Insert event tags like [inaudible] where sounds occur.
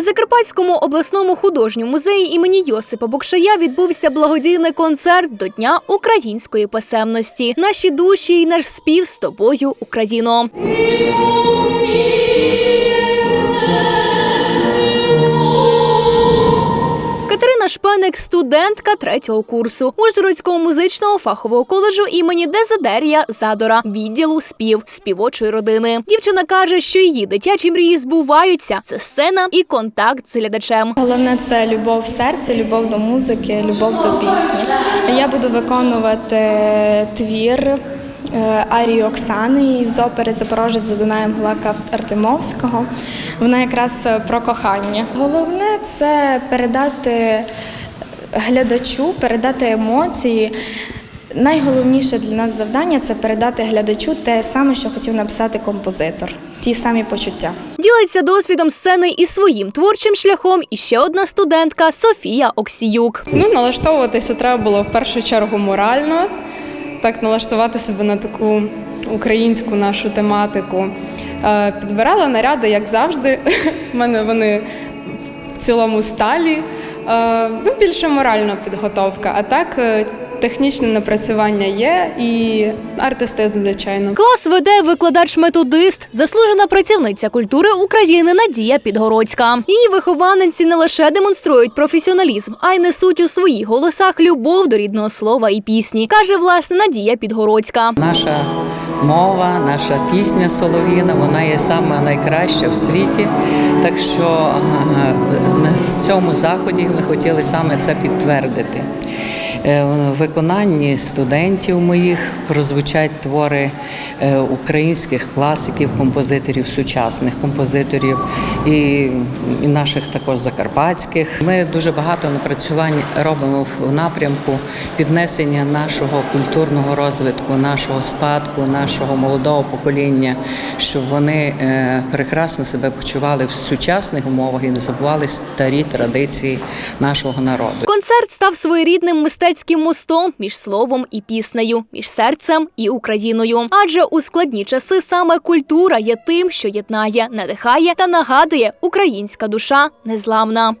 Закарпатському обласному художньому музеї імені Йосипа Бокшая відбувся благодійний концерт до Дня української писемності. Наші душі і наш спів з тобою, Україно. Шпеник, студентка третього курсу Ужгородського музичного фахового коледжу імені Дезидерія Задора, відділу спів співочої родини. Дівчина каже, що її дитячі мрії збуваються. Це сцена і контакт з глядачем. Головне це любов в серці, любов до музики, любов до пісні. Я буду виконувати е, твір е, Арії Оксани із опери Запорожець за Дунаєм Глака Артемовського. Вона якраз про кохання. Головне це передати глядачу, передати емоції. Найголовніше для нас завдання це передати глядачу те саме, що хотів написати композитор, ті самі почуття. Ділиться досвідом сцени і своїм творчим шляхом. І ще одна студентка Софія Оксіюк. Ну, налаштовуватися треба було в першу чергу морально, так налаштувати себе на таку українську нашу тематику. Е, Підбирала наряди, як завжди. [laughs] У мене вони в цілому сталі. Е, Ну, більше моральна підготовка. А так, е, технічне напрацювання є і артистизм, звичайно. Клас веде викладач-методист, заслужена працівниця культури України Надія Підгородська. Її вихованиці не лише демонструють професіоналізм, а й несуть у своїх голосах любов до рідного слова і пісні, каже власне Надія Підгородська. Наша мова, наша пісня солов'їна, вона є саме найкраща в світі. Так що на цьому заході ми хотіли саме це підтвердити. Е, В виконанні студентів моїх прозвучать твори е, українських класиків, композиторів, сучасних композиторів і, наших також закарпатських. Ми дуже багато напрацювань робимо в напрямку піднесення нашого культурного розвитку, нашого спадку, нашого молодого покоління, щоб вони е, прекрасно себе почували в сучасних умовах і не забували старі традиції нашого народу. Концерт став своєрідним мистецьким мостом між словом і піснею, між серцем і Україною. Адже у складні часи саме культура є тим, що єднає, надихає та нагадує, українська душа незламна.